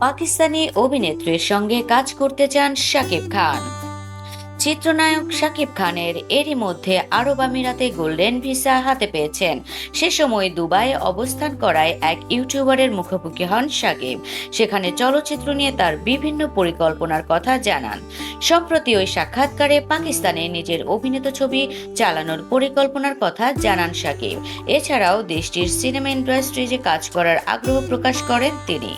পাকিস্তানি অভিনেত্রীর সঙ্গে কাজ করতে চান শাকিব খান। চিত্রনায়ক শাকিব খানের এরই মধ্যে আরব আমিরাতে গোল্ডেন ভিসা হাতে পেয়েছেন। সে সময় দুবাইয়ে অবস্থান করায় এক ইউটিউবারের মুখোমুখি হন শাকিব। সেখানে চলচ্চিত্র নিয়ে তার বিভিন্ন পরিকল্পনার কথা জানান। সম্প্রতি ওই সাক্ষাৎকারে পাকিস্তানে নিজের অভিনীত ছবি চালানোর পরিকল্পনার কথা জানান শাকিব। এছাড়াও দেশটির সিনেমা ইন্ডাস্ট্রিজে কাজ করার আগ্রহ প্রকাশ করেন তিনি।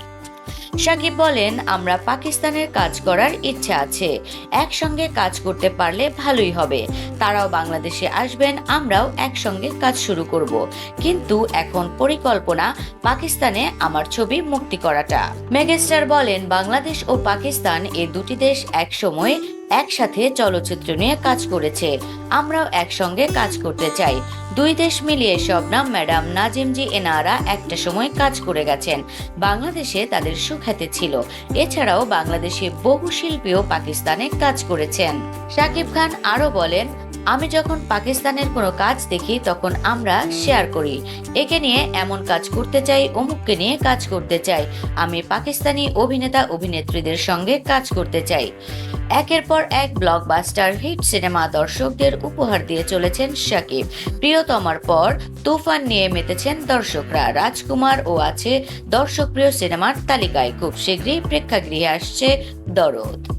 সাকিব বলেন, আমরা পাকিস্তানের কাজ করার ইচ্ছা আছে। একসঙ্গে কাজ করতে পারলে ভালোই হবে। তারাও বাংলাদেশে আসবেন, আমরাও একসঙ্গে কাজ শুরু করব। কিন্তু এখন পরিকল্পনা পাকিস্তানে আমার ছবি মুক্তি করাটা। মেগাস্টার বলেন, বাংলাদেশ ও পাকিস্তান এ দুটি দেশ একসময় একসাথে চলচ্চিত্র নিয়ে কাজ করেছে। আমরাও একসঙ্গে কাজ করতে চাই। দুই দেশ মিলিয়ে শবনাম, ম্যাডাম নাজিমজি এনারা একটা সময় কাজ করে গেছেন। বাংলাদেশে তাদের সুখ্যাতি ছিল। এছাড়াও বাংলাদেশে বহু শিল্পীও পাকিস্তানে কাজ করেছেন। শাকিব খান আরও বলেন আমি যখন পাকিস্তানের কোনো কাজ দেখি, তখন আমরা শেয়ার করি। একে নিয়ে এমন কাজ করতে চাই, অমুককে নিয়ে কাজ করতে চাই। আমি পাকিস্তানি অভিনেতা, অভিনেত্রীদের সঙ্গে কাজ করতে চাই। একের পর এক ব্লকবাস্টার হিট সিনেমা দর্শকদের উপহার দিয়ে চলেছেন শাকিব। প্রিয়তমার পর তুফান নিয়ে মেতেছেন দর্শকরা। রাজকুমার ও আছে দর্শকপ্রিয় সিনেমার তালিকায়। খুব শীঘ্রই প্রেক্ষাগৃহে আসছে দরদ।